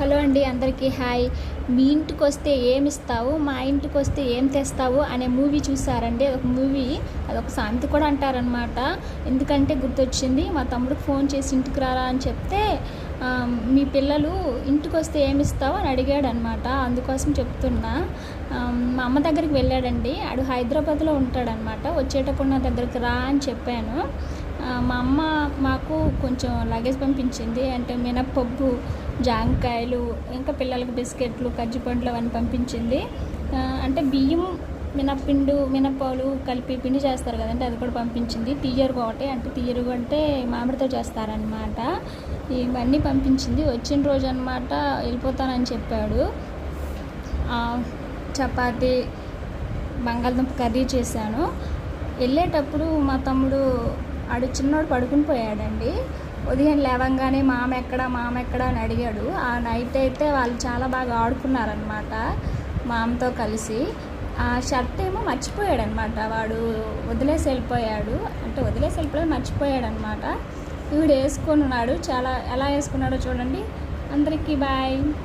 Hello అండి అందరికీ hi. మీ ఇంటికి వస్తే ఏమి ఇస్తావు మా ఇంటికి వస్తే ఏం తెస్తావు? అనే మూవీ చూసారండి. ఒక మూవీ అదొక సామెత కూడా అంటారనమాట ఎందుకంటే గుర్తొచ్చింది మా తమ్ముడికి ఫోన్ చేసి ఇంటికి రారా అని చెప్తే మీ పిల్లలు ఇంటికి వస్తే ఏమి ఇస్తావు అని అడిగాడు అనమాట అందుకోసం చెప్తున్నా. మా అమ్మ దగ్గరికి వెళ్ళాడండి. ఆడు హైదరాబాద్లో ఉంటాడనమాట వచ్చేటప్పుడు నా దగ్గరికి రా అని చెప్పాను. మా అమ్మ మాకు కొంచెం లగేజ్ పంపించింది. అంటే మినప్పప్పు జాంకాయలు ఇంకా పిల్లలకు బిస్కెట్లు కజ్జిపండ్లు అవన్నీ పంపించింది. అంటే బియ్యం మినప్పిండు మినప్పాలు కలిపి పిండి చేస్తారు కదండి అది కూడా పంపించింది. తీయరుగు ఒకటి అంటే తీయరుగు అంటే మామిడితో చేస్తారనమాట ఇవన్నీ పంపించింది. వచ్చిన రోజు అనమాట వెళ్ళిపోతానని చెప్పాడు. చపాతి బంగాళదుంప కర్రీ చేశాను. వెళ్ళేటప్పుడు మా తమ్ముడు ఆడు చిన్నోడు పడుకుని పోయాడండి. ఉదయం లేవంగానే మామ ఎక్కడ మామ ఎక్కడ అని అడిగాడు. ఆ నైట్ అయితే వాళ్ళు చాలా బాగా ఆడుకున్నారనమాట మామతో కలిసి. ఆ షర్ట్ ఏమో మర్చిపోయాడనమాట వాడు వదిలేసి వెళ్ళిపోయాడు. అంటే వదిలేసి వెళ్ళిపోయి మర్చిపోయాడనమాట వీడు వేసుకొని ఉన్నాడు చాలా ఎలా వేసుకున్నాడో చూడండి. అందరికీ బాయ్.